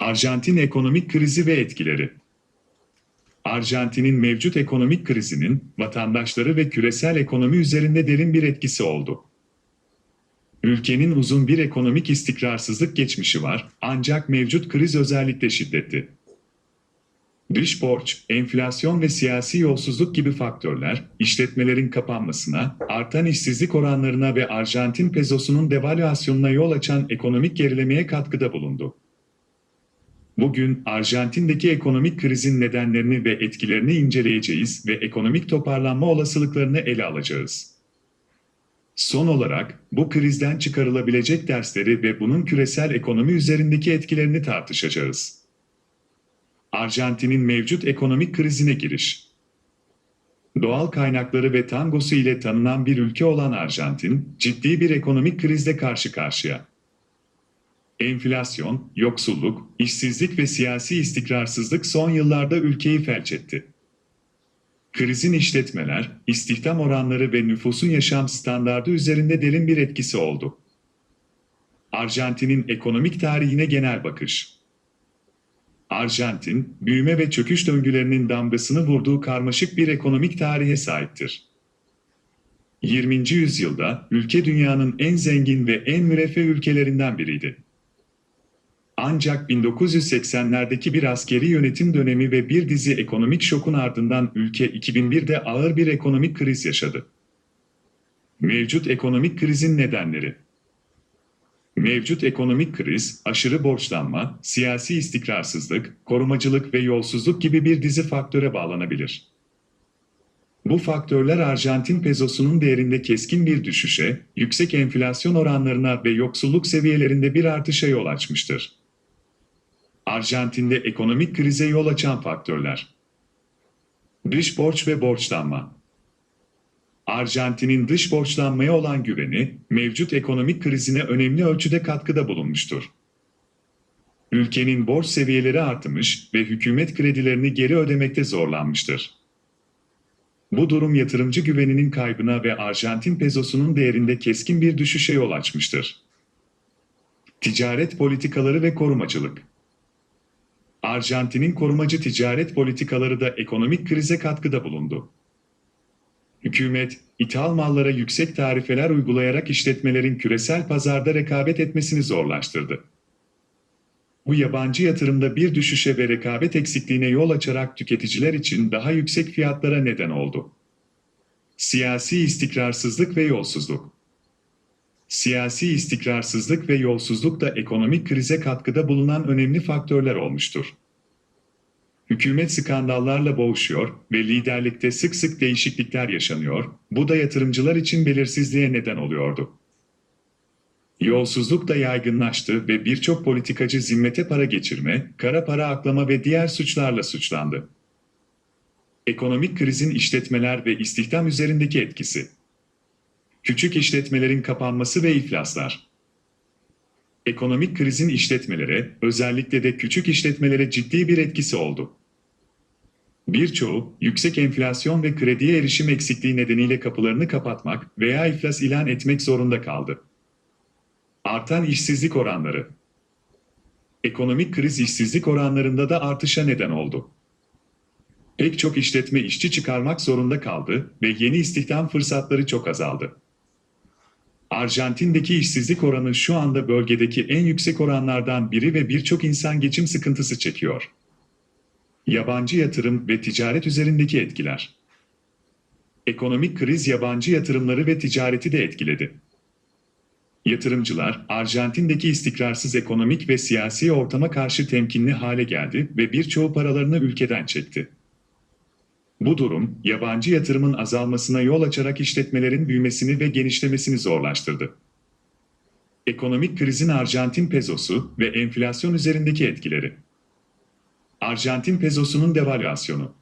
Arjantin ekonomik krizi ve etkileri. Arjantin'in mevcut ekonomik krizinin vatandaşları ve küresel ekonomi üzerinde derin bir etkisi oldu. Ülkenin uzun bir ekonomik istikrarsızlık geçmişi var ancak mevcut kriz özellikle şiddetli. Dış borç, enflasyon ve siyasi yolsuzluk gibi faktörler, işletmelerin kapanmasına, artan işsizlik oranlarına ve Arjantin pezosunun devalüasyonuna yol açan ekonomik gerilemeye katkıda bulundu. Bugün Arjantin'deki ekonomik krizin nedenlerini ve etkilerini inceleyeceğiz ve ekonomik toparlanma olasılıklarını ele alacağız. Son olarak bu krizden çıkarılabilecek dersleri ve bunun küresel ekonomi üzerindeki etkilerini tartışacağız. Arjantin'in mevcut ekonomik krizine giriş. Doğal kaynakları ve tangosu ile tanınan bir ülke olan Arjantin, ciddi bir ekonomik krizle karşı karşıya. Enflasyon, yoksulluk, işsizlik ve siyasi istikrarsızlık son yıllarda ülkeyi felç etti. Krizin işletmeler, istihdam oranları ve nüfusun yaşam standardı üzerinde derin bir etkisi oldu. Arjantin'in ekonomik tarihine genel bakış. Arjantin, büyüme ve çöküş döngülerinin damgasını vurduğu karmaşık bir ekonomik tarihe sahiptir. 20. yüzyılda ülke dünyanın en zengin ve en müreffeh ülkelerinden biriydi. Ancak 1980'lerdeki bir askeri yönetim dönemi ve bir dizi ekonomik şokun ardından ülke 2001'de ağır bir ekonomik kriz yaşadı. Mevcut ekonomik krizin nedenleri Mevcut ekonomik kriz, aşırı borçlanma, siyasi istikrarsızlık, korumacılık ve yolsuzluk gibi bir dizi faktöre bağlanabilir. Bu faktörler Arjantin pezosunun değerinde keskin bir düşüşe, yüksek enflasyon oranlarına ve yoksulluk seviyelerinde bir artışa yol açmıştır. Arjantin'de ekonomik krize yol açan faktörler. Dış borç ve borçlanma. Arjantin'in dış borçlanmaya olan güveni, mevcut ekonomik krizine önemli ölçüde katkıda bulunmuştur. Ülkenin borç seviyeleri artmış ve hükümet kredilerini geri ödemekte zorlanmıştır. Bu durum yatırımcı güveninin kaybına ve Arjantin pezosunun değerinde keskin bir düşüşe yol açmıştır. Ticaret politikaları ve korumacılık Arjantin'in korumacı ticaret politikaları da ekonomik krize katkıda bulundu. Hükümet, ithal mallara yüksek tarifeler uygulayarak işletmelerin küresel pazarda rekabet etmesini zorlaştırdı. Bu yabancı yatırımda bir düşüşe ve rekabet eksikliğine yol açarak tüketiciler için daha yüksek fiyatlara neden oldu. Siyasi istikrarsızlık ve yolsuzluk Siyasi istikrarsızlık ve yolsuzluk da ekonomik krize katkıda bulunan önemli faktörler olmuştur. Hükümet skandallarla boğuşuyor ve liderlikte sık sık değişiklikler yaşanıyor, bu da yatırımcılar için belirsizliğe neden oluyordu. Yolsuzluk da yaygınlaştı ve birçok politikacı zimmete para geçirme, kara para aklama ve diğer suçlarla suçlandı. Ekonomik krizin işletmeler ve istihdam üzerindeki etkisi. Küçük işletmelerin kapanması ve iflaslar. Ekonomik krizin işletmelere, özellikle de küçük işletmelere ciddi bir etkisi oldu. Birçoğu, yüksek enflasyon ve krediye erişim eksikliği nedeniyle kapılarını kapatmak veya iflas ilan etmek zorunda kaldı. Artan işsizlik oranları Ekonomik kriz işsizlik oranlarında da artışa neden oldu. Pek çok işletme işçi çıkarmak zorunda kaldı ve yeni istihdam fırsatları çok azaldı. Arjantin'deki işsizlik oranı şu anda bölgedeki en yüksek oranlardan biri ve birçok insan geçim sıkıntısı çekiyor. Yabancı yatırım ve ticaret üzerindeki etkiler. Ekonomik kriz yabancı yatırımları ve ticareti de etkiledi. Yatırımcılar, Arjantin'deki istikrarsız ekonomik ve siyasi ortama karşı temkinli hale geldi ve birçoğu paralarını ülkeden çekti. Bu durum, yabancı yatırımın azalmasına yol açarak işletmelerin büyümesini ve genişlemesini zorlaştırdı. Ekonomik krizin Arjantin pezosu ve enflasyon üzerindeki etkileri. Arjantin pezosunun devalüasyonu.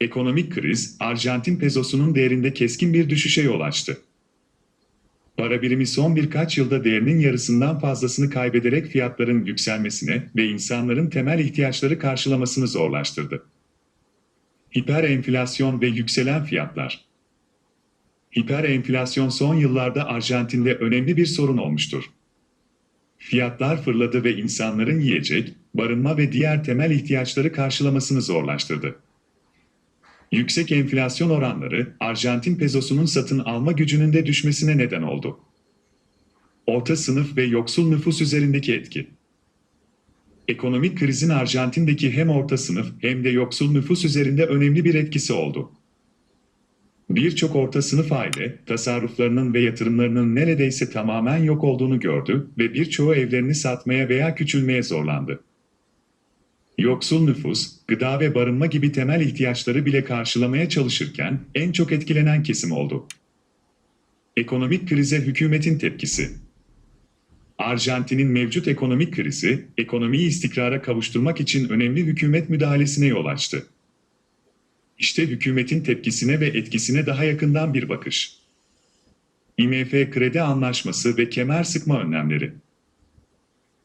Ekonomik kriz, Arjantin pezosunun değerinde keskin bir düşüşe yol açtı. Para birimi son birkaç yılda değerinin yarısından fazlasını kaybederek fiyatların yükselmesine ve insanların temel ihtiyaçları karşılamasını zorlaştırdı. Hiperenflasyon ve yükselen fiyatlar. Hiperenflasyon son yıllarda Arjantin'de önemli bir sorun olmuştur. Fiyatlar fırladı ve insanların yiyecek, barınma ve diğer temel ihtiyaçları karşılamasını zorlaştırdı. Yüksek enflasyon oranları Arjantin pesosunun satın alma gücünün de düşmesine neden oldu. Orta sınıf ve yoksul nüfus üzerindeki etki. Ekonomik krizin Arjantin'deki hem orta sınıf hem de yoksul nüfus üzerinde önemli bir etkisi oldu. Birçok orta sınıf aile, tasarruflarının ve yatırımlarının neredeyse tamamen yok olduğunu gördü ve birçoğu evlerini satmaya veya küçülmeye zorlandı. Yoksul nüfus, gıda ve barınma gibi temel ihtiyaçları bile karşılamaya çalışırken en çok etkilenen kesim oldu. Ekonomik krize hükümetin tepkisi Arjantin'in mevcut ekonomik krizi, ekonomiyi istikrara kavuşturmak için önemli hükümet müdahalesine yol açtı. İşte hükümetin tepkisine ve etkisine daha yakından bir bakış. IMF kredi anlaşması ve kemer sıkma önlemleri.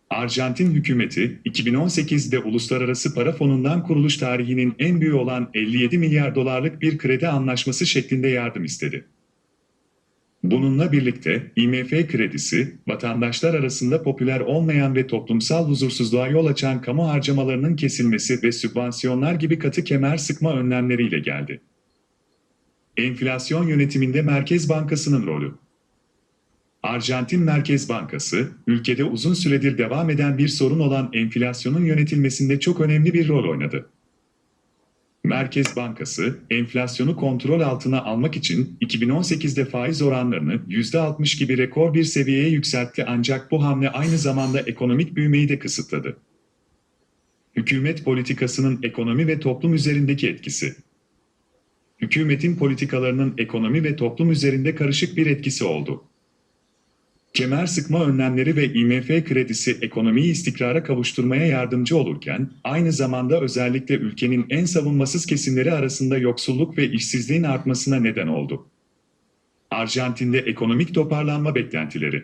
Arjantin hükümeti 2018'de Uluslararası Para Fonu'ndan kuruluş tarihinin en büyüğü olan 57 milyar dolarlık bir kredi anlaşması şeklinde yardım istedi. Bununla birlikte IMF kredisi, vatandaşlar arasında popüler olmayan ve toplumsal huzursuzluğa yol açan kamu harcamalarının kesilmesi ve sübvansiyonlar gibi katı kemer sıkma önlemleriyle geldi. Enflasyon yönetiminde Merkez Bankası'nın rolü Arjantin Merkez Bankası, ülkede uzun süredir devam eden bir sorun olan enflasyonun yönetilmesinde çok önemli bir rol oynadı. Merkez Bankası, enflasyonu kontrol altına almak için 2018'de faiz oranlarını %60 gibi rekor bir seviyeye yükseltti ancak bu hamle aynı zamanda ekonomik büyümeyi de kısıtladı. Hükümet politikasının ekonomi ve toplum üzerindeki etkisi Hükümetin politikalarının ekonomi ve toplum üzerinde karışık bir etkisi oldu. Kemer sıkma önlemleri ve IMF kredisi ekonomiyi istikrara kavuşturmaya yardımcı olurken, aynı zamanda özellikle ülkenin en savunmasız kesimleri arasında yoksulluk ve işsizliğin artmasına neden oldu. Arjantin'de ekonomik toparlanma beklentileri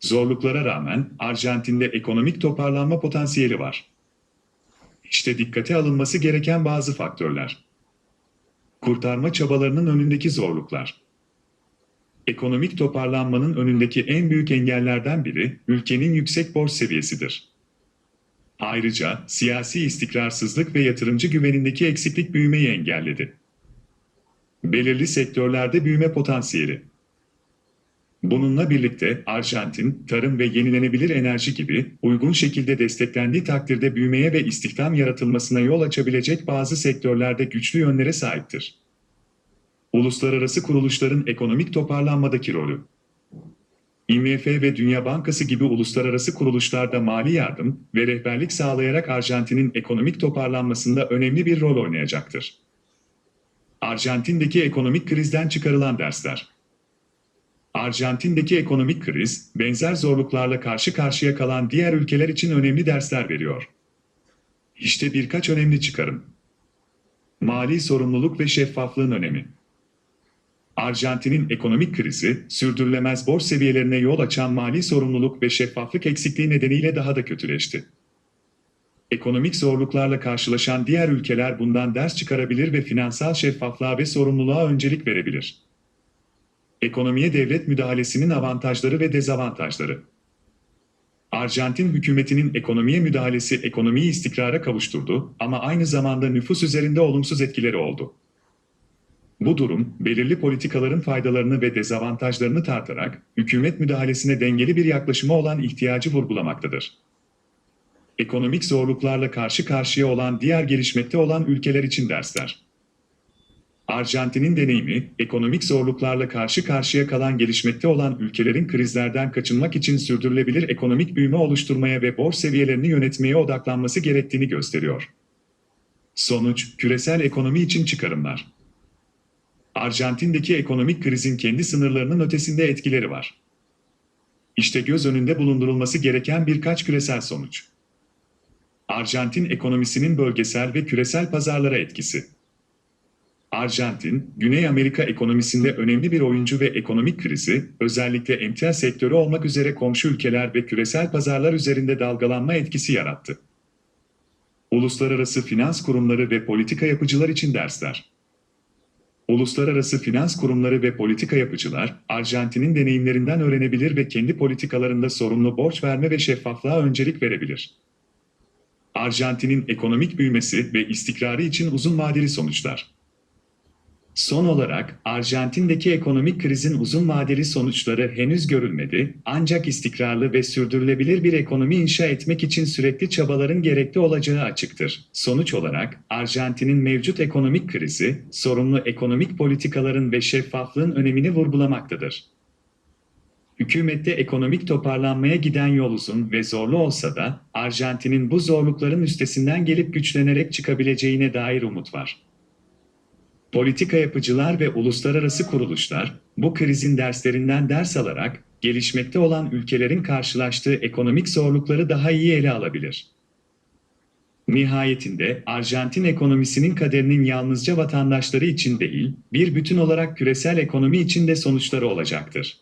Zorluklara rağmen Arjantin'de ekonomik toparlanma potansiyeli var. İşte dikkate alınması gereken bazı faktörler. Kurtarma çabalarının önündeki zorluklar. Ekonomik toparlanmanın önündeki en büyük engellerden biri ülkenin yüksek borç seviyesidir. Ayrıca siyasi istikrarsızlık ve yatırımcı güvenindeki eksiklik büyümeyi engelledi. Belirli sektörlerde büyüme potansiyeli. Bununla birlikte Arjantin, tarım ve yenilenebilir enerji gibi uygun şekilde desteklendiği takdirde büyümeye ve istihdam yaratılmasına yol açabilecek bazı sektörlerde güçlü yönlere sahiptir. Uluslararası kuruluşların ekonomik toparlanmadaki rolü. IMF ve Dünya Bankası gibi uluslararası kuruluşlarda mali yardım ve rehberlik sağlayarak Arjantin'in ekonomik toparlanmasında önemli bir rol oynayacaktır. Arjantin'deki ekonomik krizden çıkarılan dersler. Arjantin'deki ekonomik kriz, benzer zorluklarla karşı karşıya kalan diğer ülkeler için önemli dersler veriyor. İşte birkaç önemli çıkarım. Mali sorumluluk ve şeffaflığın önemi. Arjantin'in ekonomik krizi, sürdürülemez borç seviyelerine yol açan mali sorumluluk ve şeffaflık eksikliği nedeniyle daha da kötüleşti. Ekonomik zorluklarla karşılaşan diğer ülkeler bundan ders çıkarabilir ve finansal şeffaflığa ve sorumluluğa öncelik verebilir. Ekonomiye devlet müdahalesinin avantajları ve dezavantajları. Arjantin hükümetinin ekonomiye müdahalesi ekonomiyi istikrara kavuşturdu ama aynı zamanda nüfus üzerinde olumsuz etkileri oldu. Bu durum, belirli politikaların faydalarını ve dezavantajlarını tartarak, hükümet müdahalesine dengeli bir yaklaşıma olan ihtiyacı vurgulamaktadır. Ekonomik zorluklarla karşı karşıya olan diğer gelişmekte olan ülkeler için dersler. Arjantin'in deneyimi, ekonomik zorluklarla karşı karşıya kalan gelişmekte olan ülkelerin krizlerden kaçınmak için sürdürülebilir ekonomik büyüme oluşturmaya ve borç seviyelerini yönetmeye odaklanması gerektiğini gösteriyor. Sonuç, küresel ekonomi için çıkarımlar. Arjantin'deki ekonomik krizin kendi sınırlarının ötesinde etkileri var. İşte göz önünde bulundurulması gereken birkaç küresel sonuç. Arjantin ekonomisinin bölgesel ve küresel pazarlara etkisi. Arjantin, Güney Amerika ekonomisinde önemli bir oyuncu ve ekonomik krizi, özellikle emtia sektörü olmak üzere komşu ülkeler ve küresel pazarlar üzerinde dalgalanma etkisi yarattı. Uluslararası finans kurumları ve politika yapıcılar için dersler. Uluslararası finans kurumları ve politika yapıcılar, Arjantin'in deneyimlerinden öğrenebilir ve kendi politikalarında sorumlu borç verme ve şeffaflığa öncelik verebilir. Arjantin'in ekonomik büyümesi ve istikrarı için uzun vadeli sonuçlar. Son olarak Arjantin'deki ekonomik krizin uzun vadeli sonuçları henüz görülmedi ancak istikrarlı ve sürdürülebilir bir ekonomi inşa etmek için sürekli çabaların gerekli olacağı açıktır. Sonuç olarak Arjantin'in mevcut ekonomik krizi, sorumlu ekonomik politikaların ve şeffaflığın önemini vurgulamaktadır. Hükümette ekonomik toparlanmaya giden yol uzun ve zorlu olsa da Arjantin'in bu zorlukların üstesinden gelip güçlenerek çıkabileceğine dair umut var. Politika yapıcılar ve uluslararası kuruluşlar bu krizin derslerinden ders alarak gelişmekte olan ülkelerin karşılaştığı ekonomik zorlukları daha iyi ele alabilir. Nihayetinde Arjantin ekonomisinin kaderinin yalnızca vatandaşları için değil, bir bütün olarak küresel ekonomi için de sonuçları olacaktır.